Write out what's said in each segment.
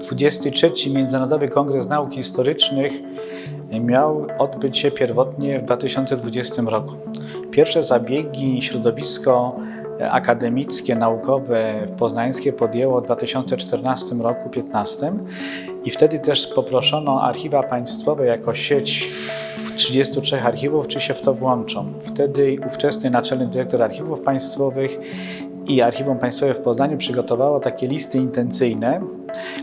23 Międzynarodowy Kongres Nauk Historycznych miał odbyć się pierwotnie w 2020 roku. Pierwsze zabiegi środowisko akademickie, naukowe poznańskie podjęło w 2014 roku 15 i wtedy też poproszono archiwa państwowe jako sieć 33 archiwów, czy się w to włączą. Wtedy ówczesny naczelny dyrektor archiwów państwowych i Archiwum Państwowe w Poznaniu przygotowało takie listy intencyjne,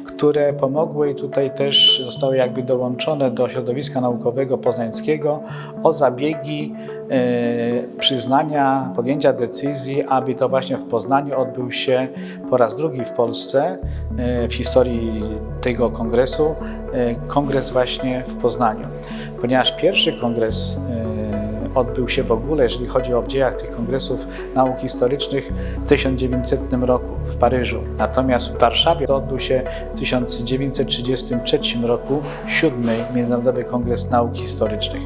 które pomogły i tutaj też zostały jakby dołączone do środowiska naukowego poznańskiego o zabiegi e, przyznania, podjęcia decyzji, aby to właśnie w Poznaniu odbył się po raz drugi w Polsce e, w historii tego kongresu, e, kongres właśnie w Poznaniu. Ponieważ pierwszy kongres odbył się w ogóle, jeżeli chodzi o dziejach tych kongresów nauk historycznych w 1900 roku w Paryżu. Natomiast w Warszawie odbył się w 1933 roku siódmy Międzynarodowy Kongres Nauk Historycznych.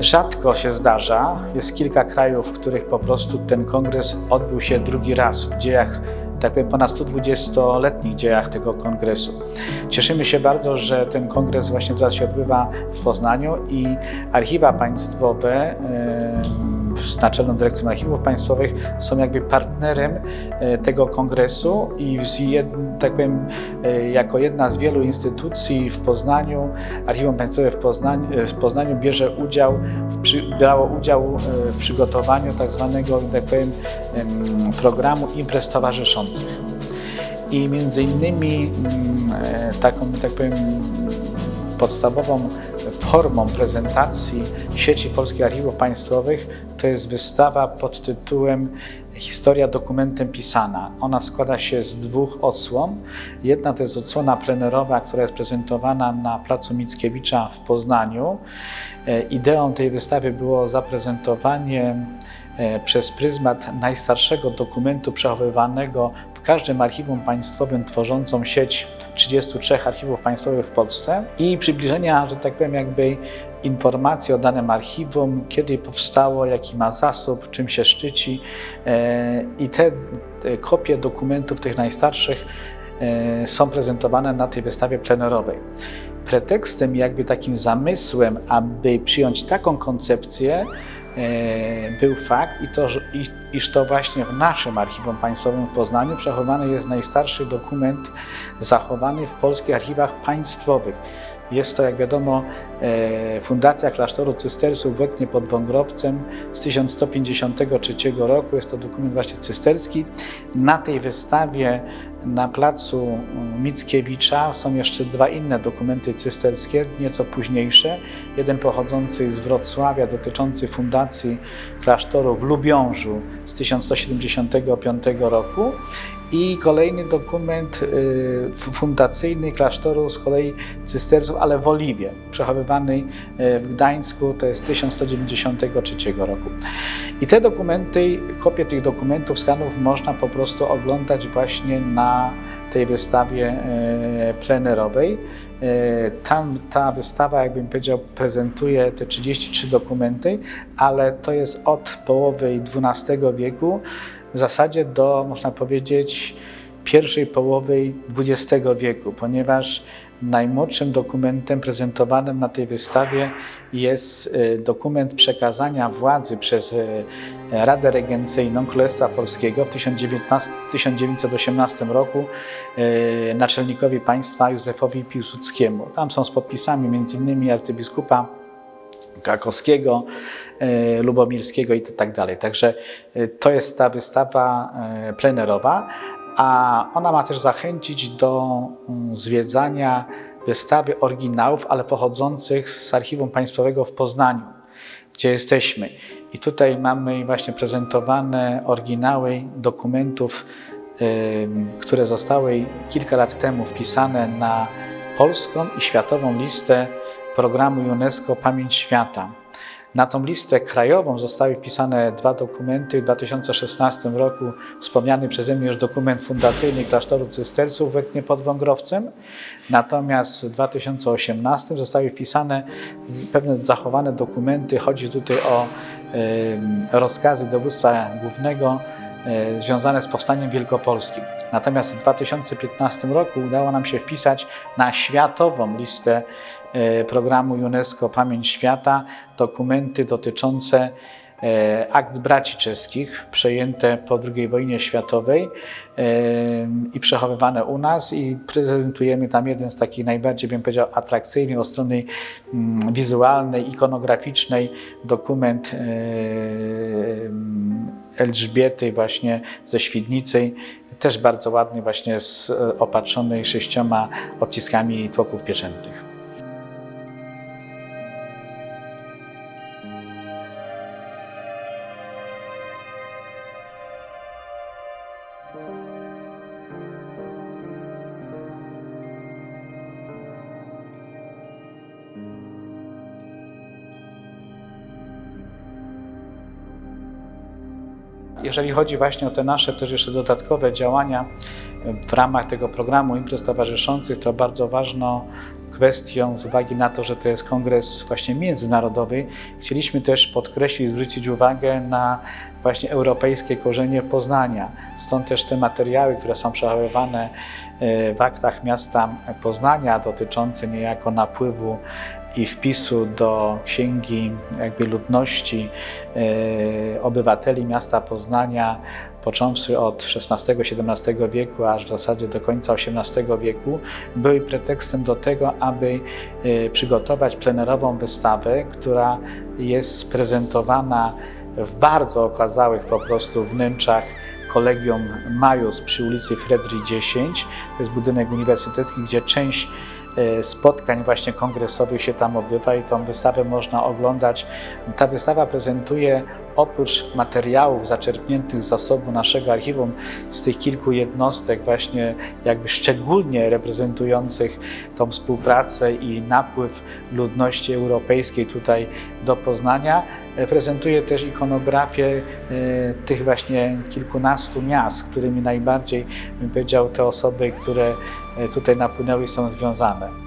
Rzadko się zdarza, jest kilka krajów, w których po prostu ten kongres odbył się drugi raz w dziejach tak powiem, ponad 120-letnich dziejach tego kongresu. Cieszymy się bardzo, że ten kongres właśnie teraz się odbywa w Poznaniu i archiwa państwowe e, z Naczelną Dyrekcją Archiwów Państwowych są jakby partnerem e, tego kongresu i jed, tak powiem, e, jako jedna z wielu instytucji w Poznaniu, Archiwum Państwowe w Poznaniu, w Poznaniu bierze udział, w, brało udział w przygotowaniu tak zwanego, tak powiem, programu imprez towarzyszących. I między innymi taką, tak powiem, podstawową formą prezentacji sieci Polskich Archiwów Państwowych to jest wystawa pod tytułem Historia dokumentem pisana. Ona składa się z dwóch odsłon. Jedna to jest odsłona plenerowa, która jest prezentowana na Placu Mickiewicza w Poznaniu. Ideą tej wystawy było zaprezentowanie przez pryzmat najstarszego dokumentu przechowywanego w każdym archiwum państwowym tworzącą sieć 33 archiwów państwowych w Polsce i przybliżenia, że tak powiem, jakby informacji o danym archiwum, kiedy powstało, jaki ma zasób, czym się szczyci i te kopie dokumentów tych najstarszych są prezentowane na tej wystawie plenerowej. Pretekstem, jakby takim zamysłem, aby przyjąć taką koncepcję, był fakt, i to, iż to właśnie w naszym Archiwum Państwowym w Poznaniu przechowany jest najstarszy dokument zachowany w polskich archiwach państwowych. Jest to, jak wiadomo, Fundacja Klasztoru Cystersów w Łeknie pod Wągrowcem z 1153 roku. Jest to dokument właśnie cysterski. Na tej wystawie na placu Mickiewicza są jeszcze dwa inne dokumenty cysterskie, nieco późniejsze. Jeden pochodzący z Wrocławia, dotyczący fundacji klasztoru w Lubiążu z 1175 roku i kolejny dokument y, fundacyjny klasztoru z kolei cystersów, ale w Oliwie, przechowywany w Gdańsku, to jest 1193 roku. I te dokumenty, kopie tych dokumentów, skanów można po prostu oglądać właśnie na tej wystawie plenerowej. Tam ta wystawa, jakbym powiedział, prezentuje te 33 dokumenty, ale to jest od połowy XII wieku w zasadzie do, można powiedzieć, pierwszej połowy XX wieku, ponieważ najmłodszym dokumentem prezentowanym na tej wystawie jest dokument przekazania władzy przez Radę Regencyjną Królestwa Polskiego w 1918 roku naczelnikowi państwa Józefowi Piłsudskiemu. Tam są z podpisami m.in. arcybiskupa Krakowskiego, Lubomirskiego i tak. Także to jest ta wystawa plenerowa, a ona ma też zachęcić do zwiedzania wystawy oryginałów, ale pochodzących z Archiwum Państwowego w Poznaniu, gdzie jesteśmy. I tutaj mamy właśnie prezentowane oryginały dokumentów, które zostały kilka lat temu wpisane na polską i światową listę programu UNESCO Pamięć Świata. Na tą listę krajową zostały wpisane dwa dokumenty. W 2016 roku wspomniany przeze mnie już dokument fundacyjny klasztoru cystersów w Eknie pod Wągrowcem. Natomiast w 2018 zostały wpisane pewne zachowane dokumenty. Chodzi tutaj o rozkazy dowództwa głównego y, związane z powstaniem wielkopolskim. Natomiast w 2015 roku udało nam się wpisać na światową listę e, programu UNESCO Pamięć Świata dokumenty dotyczące e, akt braci czeskich przejęte po II wojnie światowej e, i przechowywane u nas i prezentujemy tam jeden z takich najbardziej, bym powiedział, atrakcyjnych od strony mm, wizualnej, ikonograficznej dokument e, Elżbiety właśnie ze Świdnicy, też bardzo ładny właśnie z, e, opatrzony sześcioma odciskami tłoków pieczętnych. Jeżeli chodzi właśnie o te nasze też jeszcze dodatkowe działania w ramach tego programu imprez towarzyszących, to bardzo ważną kwestią, z uwagi na to, że to jest kongres właśnie międzynarodowy, chcieliśmy też podkreślić, zwrócić uwagę na właśnie europejskie korzenie Poznania. Stąd też te materiały, które są przechowywane e, w aktach miasta Poznania dotyczące niejako napływu i wpisu do księgi jakby ludności e, obywateli miasta Poznania, począwszy od XVI-XVII wieku, aż w zasadzie do końca XVIII wieku, były pretekstem do tego, aby e, przygotować plenerową wystawę, która jest prezentowana w bardzo okazałych po prostu wnętrzach Kolegium Majus przy ulicy Fredry 10. To jest budynek uniwersytecki, gdzie część spotkań właśnie kongresowych się tam odbywa i tą wystawę można oglądać. Ta wystawa prezentuje oprócz materiałów zaczerpniętych z zasobu naszego archiwum, z tych kilku jednostek właśnie jakby szczególnie reprezentujących tą współpracę i napływ ludności europejskiej tutaj do Poznania, prezentuje też ikonografię e, tych właśnie kilkunastu miast, którymi najbardziej, bym powiedział, te osoby, które e, tutaj napłynęły są związane.